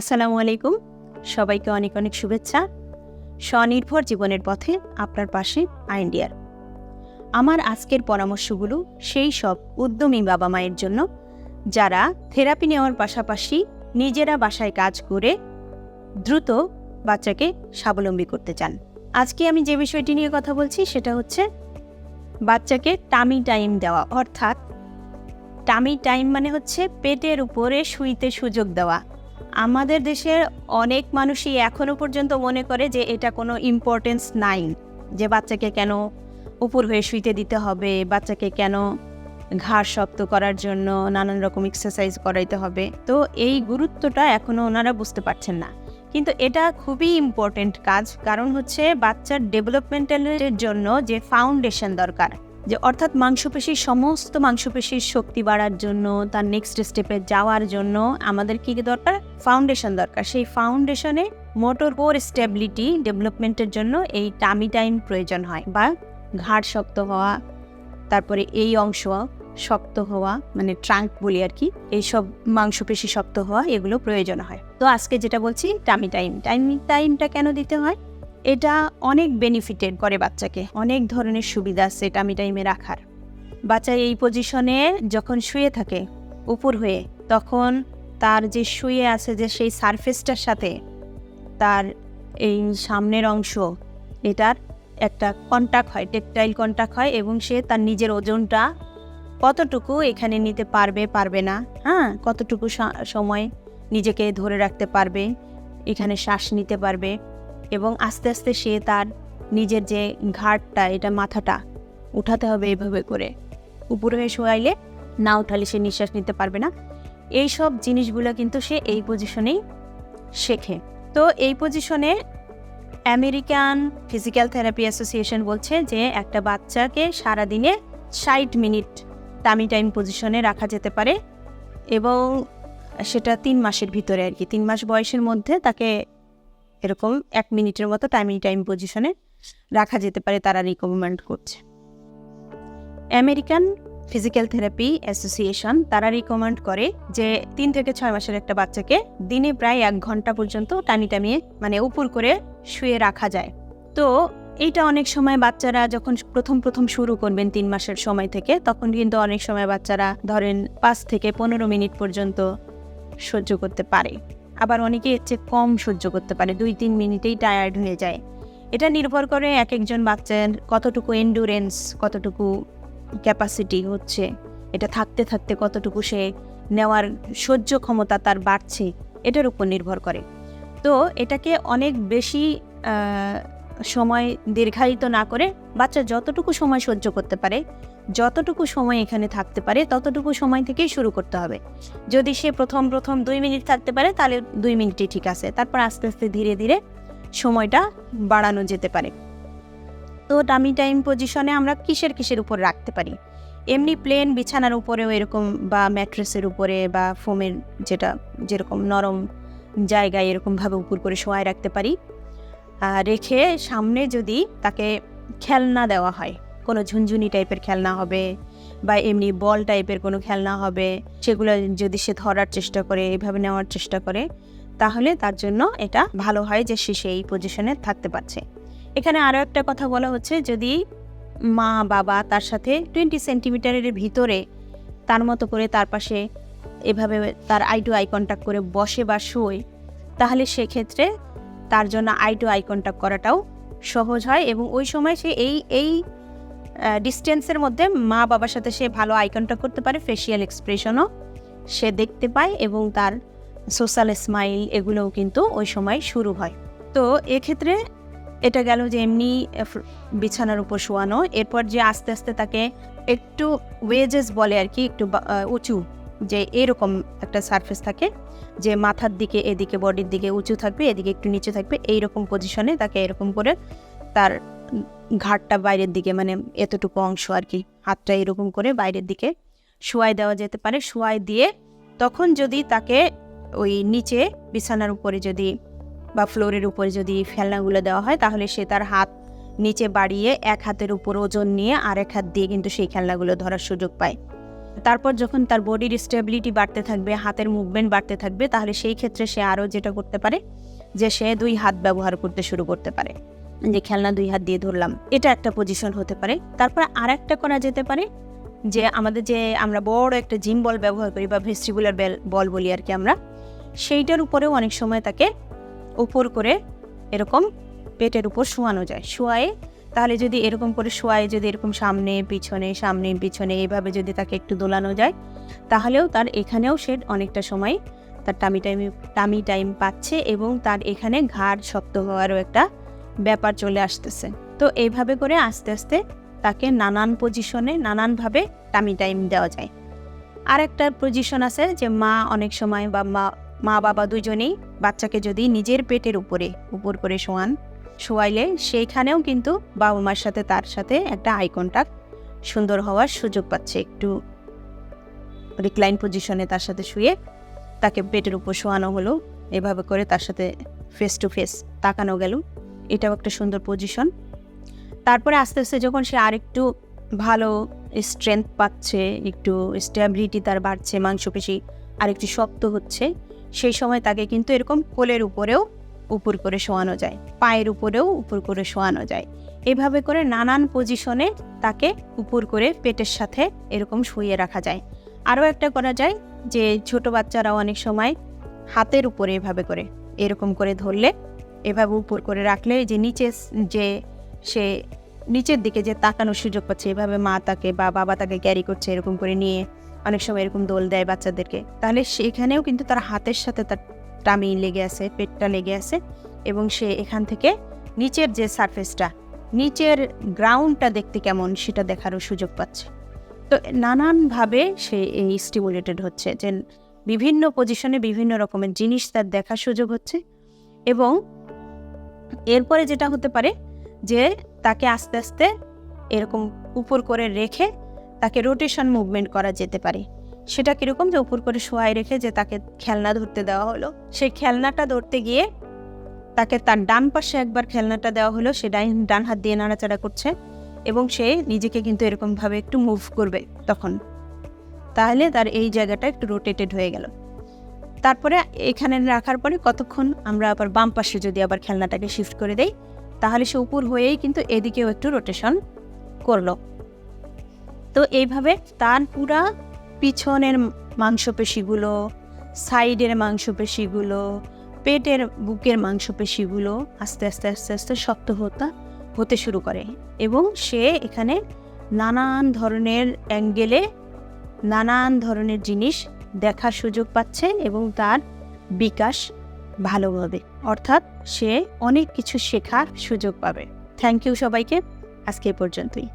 আসসালামু আলাইকুম। সবাইকে অনেক অনেক শুভেচ্ছা। স্বনির্ভর জীবনের পথে আপনার পাশে আইন্ডিয়ার আমার আজকের পরামর্শগুলো সেই সব উদ্যমী বাবা মায়ের জন্য, যারা থেরাপি নেওয়ার পাশাপাশি নিজেরা বাসায় কাজ করে দ্রুত বাচ্চাকে স্বাবলম্বী করতে চান। আজকে আমি যে বিষয়টি নিয়ে কথা বলছি সেটা হচ্ছে বাচ্চাকে টামি টাইম দেওয়া, অর্থাৎ টামি টাইম মানে হচ্ছে পেটের উপরে শুইতে সুযোগ দেওয়া। আমাদের দেশের অনেক মানুষই এখনও পর্যন্ত মনে করে যে এটা কোনো ইম্পর্টেন্স নাই, যে বাচ্চাকে কেন উপর হয়ে শুইতে দিতে হবে, বাচ্চাকে কেন ঘাড় শক্ত করার জন্য নানান রকম এক্সারসাইজ করাইতে হবে। তো এই গুরুত্বটা এখনও ওনারা বুঝতে পারছেন না। কিন্তু এটা খুবই ইম্পর্টেন্ট কাজ, কারণ হচ্ছে বাচ্চার ডেভেলপমেন্টালের জন্য যে ফাউন্ডেশন দরকার যে অর্থাৎ মাংসপেশির সমস্ত মাংসপেশির শক্তি বাড়ার জন্য, তার নেক্সট স্টেপে যাওয়ার জন্য আমাদের কী কী দরকার? ফাউন্ডেশন দরকার। সেই ফাউন্ডেশনে মোটর কোর স্টেবিলিটি ডেভেলপমেন্টের জন্য এই টামি টাইম প্রয়োজন হয় বা ঘাড় শক্ত হওয়া, তারপরে এই অংশ শক্ত হওয়া মানে ট্রাঙ্ক বলি আর কি, এইসব মাংসপেশি শক্ত হওয়া, এগুলো প্রয়োজন হয়। তো আজকে যেটা বলছি টামি টাইম টাইমি টাইমটা কেন দিতে হয়? এটা অনেক বেনিফিটেড করে বাচ্চাকে। অনেক ধরনের সুবিধা আছে টামি টাইমে রাখার। বাচ্চা এই পজিশনে যখন শুয়ে থাকে, উপর হয়ে, তখন তার যে শুয়ে আছে যে সেই সারফেসটার সাথে তার এই সামনের অংশ, এটার একটা কন্টাক্ট হয় টেকটাইল কন্টাক্ট হয় এবং সে তার নিজের ওজনটা কতটুকু এখানে নিতে পারবে পারবে না হ্যাঁ? কতটুকু সময় নিজেকে ধরে রাখতে পারবে, এখানে শ্বাস নিতে পারবে এবং আস্তে আস্তে সে তার নিজের যে ঘাটটা, এটা মাথাটা উঠাতে হবে এভাবে করে। উপরে হয়ে শোয়াইলে না উঠালে সে নিঃশ্বাস নিতে পারবে না। এই সব জিনিসগুলো কিন্তু সে এই পজিশনেই শেখে। তো এই পজিশনে আমেরিকান ফিজিক্যাল থেরাপি অ্যাসোসিয়েশন বলছে যে, একটা বাচ্চাকে সারাদিনে ষাট মিনিট টামি টাইম পজিশনে রাখা যেতে পারে এবং সেটা তিন মাসের ভিতরে আর কি। তিন মাস বয়সের মধ্যে তাকে এরকম এক মিনিটের মতো টাইমি টাইম পজিশনে রাখা যেতে পারে তারা রিকমেন্ড করছে। আমেরিকান ফিজিক্যাল থেরাপি অ্যাসোসিয়েশন তারা রিকমেন্ড করে যে তিন থেকে ছয় মাসের একটা বাচ্চাকে দিনে প্রায় এক ঘণ্টা পর্যন্ত টানি টানিয়ে মানে উপর করে শুয়ে রাখা যায়। তো এইটা অনেক সময় বাচ্চারা যখন প্রথম প্রথম শুরু করবেন তিন মাসের সময় থেকে, তখন কিন্তু অনেক সময় বাচ্চারা ধরেন পাঁচ থেকে পনেরো মিনিট পর্যন্ত সহ্য করতে পারে। আবার অনেকে এর চেয়ে কম সহ্য করতে পারে, দুই তিন মিনিটেই টায়ার্ড হয়ে যায়। এটা নির্ভর করে এক একজন বাচ্চার কতটুকু এন্ডুরেন্স কতটুকু ক্যাপাসিটি হচ্ছে। এটা থাকতে থাকতে কতটুকু সে নেওয়ার সহ্য ক্ষমতা তার বাড়ছে, এটার উপর নির্ভর করে। তো এটাকে অনেক বেশি সময় দীর্ঘায়িত না করে বাচ্চা যতটুকু সময় সহ্য করতে পারে যতটুকু সময় এখানে থাকতে পারে, ততটুকু সময় থেকেই শুরু করতে হবে। যদি সে প্রথম প্রথম দুই মিনিট থাকতে পারে, তাহলে দুই মিনিটই ঠিক আছে। তারপর আস্তে আস্তে, ধীরে ধীরে সময়টা বাড়ানো যেতে পারে। তো টামি টাইম পজিশনে আমরা কিসের কিসের উপর রাখতে পারি? এমনি প্লেন বিছানার উপরেও এরকম বা ম্যাট্রেসের উপরে বা ফোমের যেটা, যেরকম নরম জায়গায় এরকমভাবে উপর করে শোয়ায় রাখতে পারি। রেখে সামনে যদি তাকে খেলনা দেওয়া হয় কোনো ঝুনঝুনি টাইপের খেলনা হবে বা এমনি বল টাইপের কোনো খেলনা হবে, সেগুলো যদি সে ধরার চেষ্টা করে, এভাবে নেওয়ার চেষ্টা করে, তাহলে তার জন্য এটা ভালো হয় যে সে সেই পজিশনে থাকতে পারছে। এখানে আরও একটা কথা বলা হচ্ছে, যদি মা, বাবা তার সাথে টোয়েন্টি সেন্টিমিটারের ভিতরে তার মতো করে তার পাশে এভাবে তার আই টু আই কন্ট্যাক্ট করে বসে বা শোয়, তাহলে সেক্ষেত্রে তার জন্য আই টু আই কন্ট্যাক্ট করাটাও সহজ হয় এবং ওই সময় সে এই এই ডিস্টেন্সের মধ্যে মা বাবার সাথে সে ভালো আই কন্ট্যাক্ট করতে পারে ফেসিয়াল এক্সপ্রেশনও সে দেখতে পায় এবং তার সোশ্যাল স্মাইল এগুলোও কিন্তু ওই সময় শুরু হয়। তো এক্ষেত্রে এটা গেল যে এমনি বিছানার উপর শোয়ানো, এরপর যে আস্তে আস্তে তাকে একটু ওয়েজেস বলে আর কি, একটু উঁচু, যে এরকম একটা সারফেস থাকে, যে মাথার দিকে, এদিকে বডির দিকে উঁচু থাকবে, এদিকে একটু নিচে থাকবে, এইরকম পজিশনে তাকে এরকম করে তার ঘাটটা বাইরের দিকে মানে এতটুকু অংশ আর কি, হাতটা এরকম করে বাইরের দিকে শোয়াই দেওয়া যেতে পারে। শোয়াই দিয়ে তখন যদি তাকে ওই নিচে বিছানার উপরে যদি বা ফ্লোরের উপরে যদি খেলনাগুলো দেওয়া হয়, তাহলে সে তার হাত নিচে বাড়িয়ে এক হাতের উপর ওজন নিয়ে আর এক হাত দিয়ে কিন্তু সেই খেলনাগুলো ধরার সুযোগ পায়। তারপর যখন তার বডির স্টেবিলিটি বাড়তে থাকবে, হাতের মুভমেন্ট বাড়তে থাকবে, তাহলে সেই ক্ষেত্রে সে আরও যেটা করতে পারে, যে সে দুই হাত ব্যবহার করতে শুরু করতে পারে। যে খেলনা দুই হাত দিয়ে ধরলাম, এটা একটা পজিশন হতে পারে। তারপর আর একটা করা যেতে পারে যে আমাদের যে আমরা বড় একটা জিম বল ব্যবহার করি বা ভেস্টিবুলার বেল বল বলি আর কি আমরা, সেইটার উপরেও অনেক সময় তাকে উপর করে এরকম পেটের উপর শোয়ানো যায়। শোয়ায়ে তাহলে যদি এরকম করে শোয়ায় যদি এরকম সামনে, পিছনে সামনে, পিছনে এভাবে যদি তাকে একটু দোলানো যায়, তাহলেও তার এখানেও সে অনেকটা সময় তার টামি টাইম টামি টাইম পাচ্ছে এবং তার এখানে ঘাড় শক্ত হওয়ারও একটা ব্যাপার চলে আসতেছে। তো এইভাবে করে আস্তে আস্তে তাকে নানান পজিশনে নানানভাবে টামি টাইম দেওয়া যায়। আর একটা পজিশন আছে যে মা অনেক সময় বা মা মা বাবা দুজনেই বাচ্চাকে যদি নিজের পেটের উপরে, উপর করে শোয়ান, শোয়াইলে সেইখানেও কিন্তু বাবা মার সাথে তার সাথে একটা আই কন্টাক্ট সুন্দর হওয়ার সুযোগ পাচ্ছে। একটু রিক্লাইন পজিশনে তার সাথে শুয়ে তাকে পেটের উপর শোয়ানো হলো। এভাবে করে তার সাথে ফেস টু ফেস তাকানো গেল। এটাও একটা সুন্দর পজিশন তারপরে আস্তে আস্তে যখন সে আরেকটু ভালো স্ট্রেংথ পাচ্ছে, একটু স্টেবিলিটি তার বাড়ছে, মাংসপেশি আরেকটু শক্ত হচ্ছে, সেই সময় তাকে কিন্তু এরকম কোলের উপরেও উপর করে শোয়ানো যায়, পায়ের উপরেও উপর করে শোয়ানো যায়। এভাবে করে নানান পজিশনে তাকে উপর করে পেটের সাথে এরকম শুয়ে রাখা যায়। আরও একটা করা যায় যে ছোট বাচ্চারাও অনেক সময় হাতের উপরে এভাবে করে এরকম করে ধরলে এভাবে উপর করে রাখলে যে নিচে যে সে নিচের দিকে যে তাকানোর সুযোগ পাচ্ছে, এভাবে মা তাকে বা বাবা তাকে ক্যারি করছে, এরকম করে নিয়ে অনেক সময় এরকম দোল দেয় বাচ্চাদেরকে। তাহলে সেখানেও কিন্তু তার হাতের সাথে তার টামি লেগে আছে, পেটটা লেগে আছে এবং সে এখান থেকে নিচের যে সারফেসটা নিচের গ্রাউন্ডটা দেখতে কেমন সেটা দেখারও সুযোগ পাচ্ছে। তো নানানভাবে সে এই স্টিমুলেটেড হচ্ছে যে বিভিন্ন পজিশনে বিভিন্ন রকমের জিনিস তার দেখার সুযোগ হচ্ছে এবং এরপরে যেটা হতে পারে যে তাকে আস্তে আস্তে এরকম উপর করে রেখে তাকে রোটেশন মুভমেন্ট করা যেতে পারে। সেটা কীরকম যে উপর করে শোয়াই রেখে যে তাকে খেলনা ধরতে দেওয়া হলো, সেই খেলনাটা ধরতে গিয়ে তাকে তার ডান পাশে একবার খেলনাটা দেওয়া হলো, সে ডান ডান হাত দিয়ে নাড়াচাড়া করছে এবং সে নিজেকে কিন্তু এরকমভাবে একটু মুভ করবে তখন। তাহলে তার এই জায়গাটা একটু রোটেটেড হয়ে গেল। তারপরে এখানে রাখার পরে কতক্ষণ আমরা আবার বাম পাশে যদি আবার খেলনাটাকে শিফট করে দেই, তাহলে সে উপর হয়েই কিন্তু এদিকেও একটু রোটেশন করল। তো এইভাবে তার পুরা পিছনের মাংসপেশিগুলো, সাইডের মাংসপেশিগুলো, পেটের বুকের মাংসপেশিগুলো আস্তে আস্তে আস্তে আস্তে শক্ত হতা, হতে শুরু করে এবং সে এখানে নানান ধরনের অ্যাঙ্গেলে নানান ধরনের জিনিস দেখার সুযোগ পাচ্ছে এবং তার বিকাশ ভালো হবে। অর্থাৎ সে অনেক কিছু শেখার সুযোগ পাবে। থ্যাংক ইউ সবাইকে। আজকে পর্যন্তই।